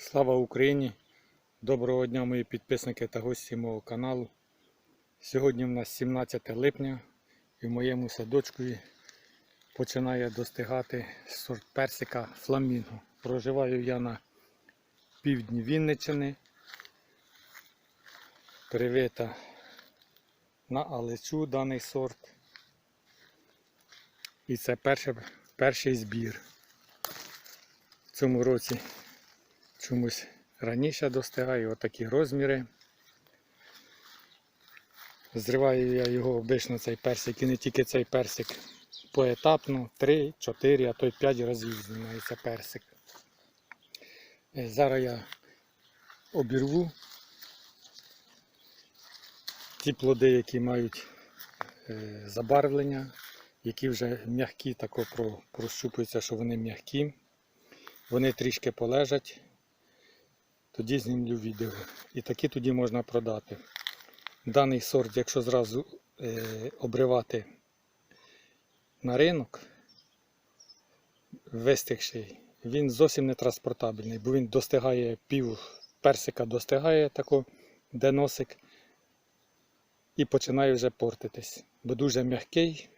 Слава Україні! Доброго дня, мої підписники та гості мого каналу. Сьогодні в нас 17 липня і в моєму садочкові починає достигати сорт персика фламінго. Проживаю я на півдні Вінниччини. Привита на Алечу даний сорт. І це перше, перший збір. В цьому році чомусь раніше достигає отакі розміри. Зриваю я його обично цей персик і не тільки цей персик поетапно, 3, 4, а то й 5 разів знімається персик. Е, Зараз я обірву ті плоди, які мають е, забарвлення, які вже м'які, тако про- прощупується, що вони м'які. Вони трішки полежать, тоді знімлю відео. І такі тоді можна продати. Даний сорт, якщо зразу е, обривати на ринок, вистигший, він зовсім не транспортабельний, бо він достигає пів персика достигає тако, де носик, і починає вже портитись. Бо дуже м'який,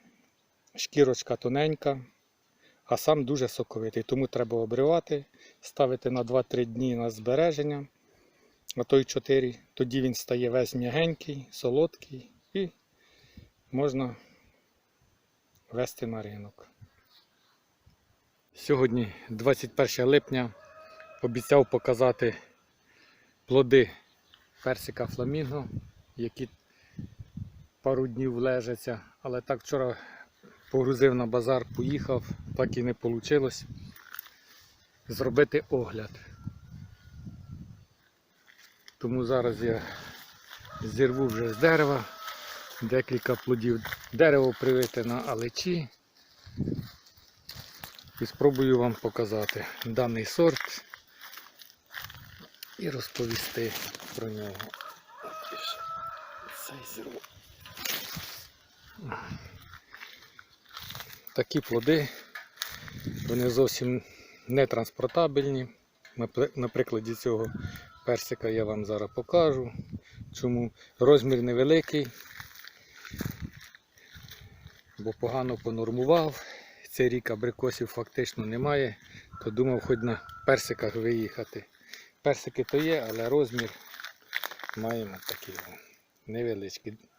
шкірочка тоненька, а сам дуже соковитий. Тому треба обривати, ставити на 2-3 дні на збереження, а то й 4. Тоді він стає весь м'ягенький, солодкий і можна вести на ринок. Сьогодні, 21 липня, обіцяв показати плоди персика фламінго, які пару днів лежаться, але так вчора погрузив на базар, поїхав, так і не вийшло зробити огляд. Тому зараз я зірву вже з дерева декілька плодів. Дерево привите на алечі. І спробую вам показати даний сорт і розповісти про нього. Цей зірву. Такі плоди, вони зовсім не транспортабельні. На прикладі цього персика я вам зараз покажу. Чому розмір невеликий, бо погано понормував. Цей рік абрикосів фактично немає, то думав хоч на персиках виїхати. Персики то є, але розмір маємо такий невеличкий.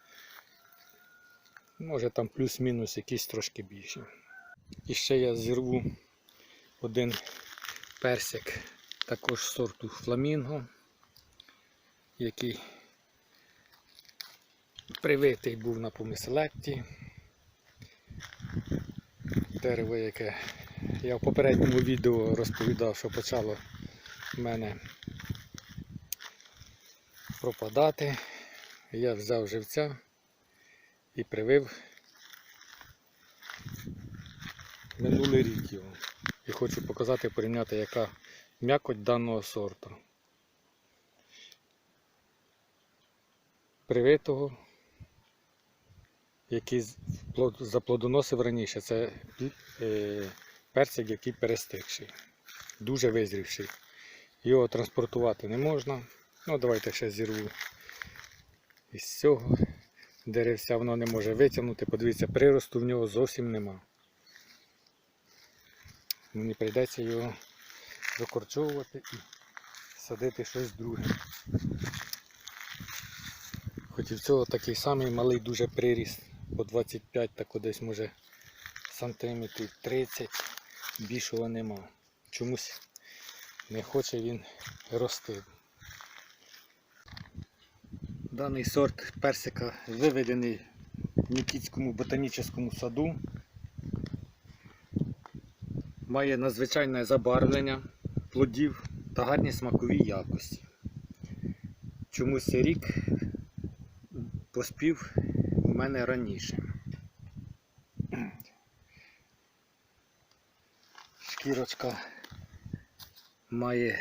Може там плюс-мінус якісь трошки більші. І ще я зірву один персик також сорту фламінго, який привитий був на помиселекті. Дерево, яке я в попередньому відео розповідав, що почало в мене пропадати. Я взяв живця і привив минулий рік його. І хочу показати, порівняти, яка м'якоть даного сорту. Привитого, який заплодоносив раніше, це е, персик, який перестигший, дуже визрівший. Його транспортувати не можна. Ну, давайте ще зірву із цього деревця, воно не може витягнути. Подивіться, приросту в нього зовсім нема. Мені прийдеться його викорчовувати і садити щось друге. Хоч і в цього такий самий малий дуже приріст, по 25, так десь може сантиметрів 30, більшого нема. Чомусь не хоче він рости. Даний сорт персика виведений в Нікітському ботанічному саду. Має надзвичайне забарвлення плодів та гарні смакові якості. Чомусь цей рік поспів у мене раніше. Шкірочка має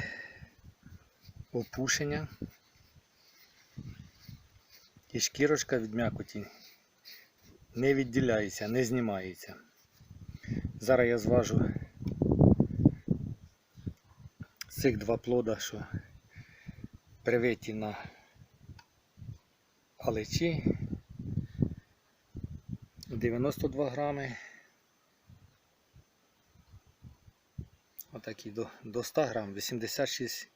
опушення і шкірочка від м'якоті не відділяється, не знімається. Зараз я зважу цих два плода, що привиті на алечі 92 грами. Отакі до, до 100 грам, 86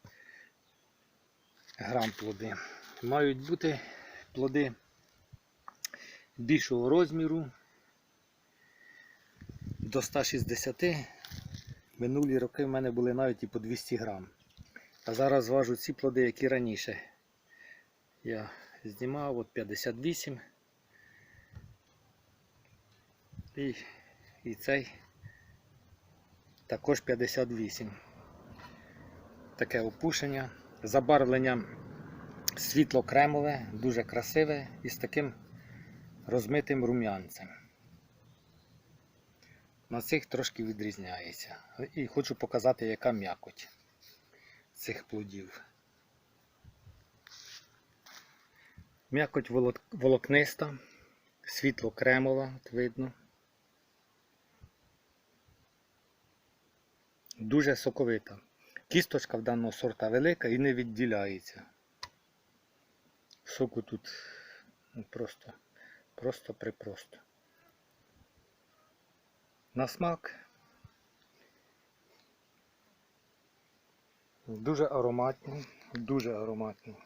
грам плоди. Мають бути плоди більшого розміру до 160. Минулі роки в мене були навіть і по 200 грам. А зараз важу ці плоди, які раніше. Я знімав от 58. І, і цей також 58. Таке опушення. Забарвлення світло-кремове, дуже красиве і з таким розмитим рум'янцем. На цих трошки відрізняється. І хочу показати, яка м'якоть цих плодів. М'якоть волокниста, світло-кремова, от видно. Дуже соковита. Кісточка в даного сорта велика і не відділяється. Соку тут ну, просто, просто припросто. На смак. Дуже ароматний, дуже ароматний.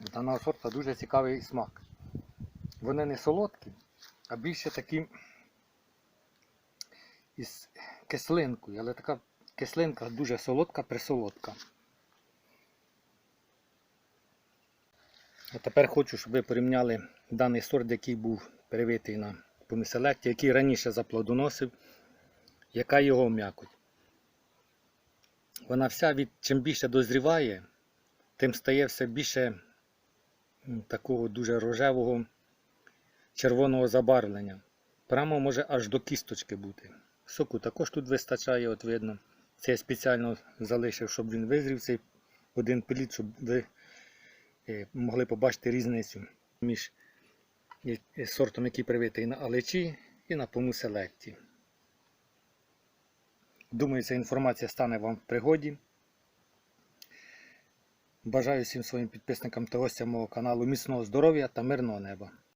Даного сорта дуже цікавий смак. Вони не солодкі, а більше такі із кислинкою, але така кислинка дуже солодка, присолодка. А тепер хочу, щоб ви порівняли даний сорт, який був привитий на поміселекті, який раніше заплодоносив, яка його м'якоть. Вона вся від чим більше дозріває, тим стає все більше такого дуже рожевого червоного забарвлення. Прямо може аж до кісточки бути. Соку також тут вистачає, от видно. Це я спеціально залишив, щоб він визрів цей один плід, щоб ви е, могли побачити різницю між е, е, сортом, який привитий на алечі і на пому селекті. Думаю, ця інформація стане вам в пригоді. Бажаю всім своїм підписникам та гостям мого каналу міцного здоров'я та мирного неба.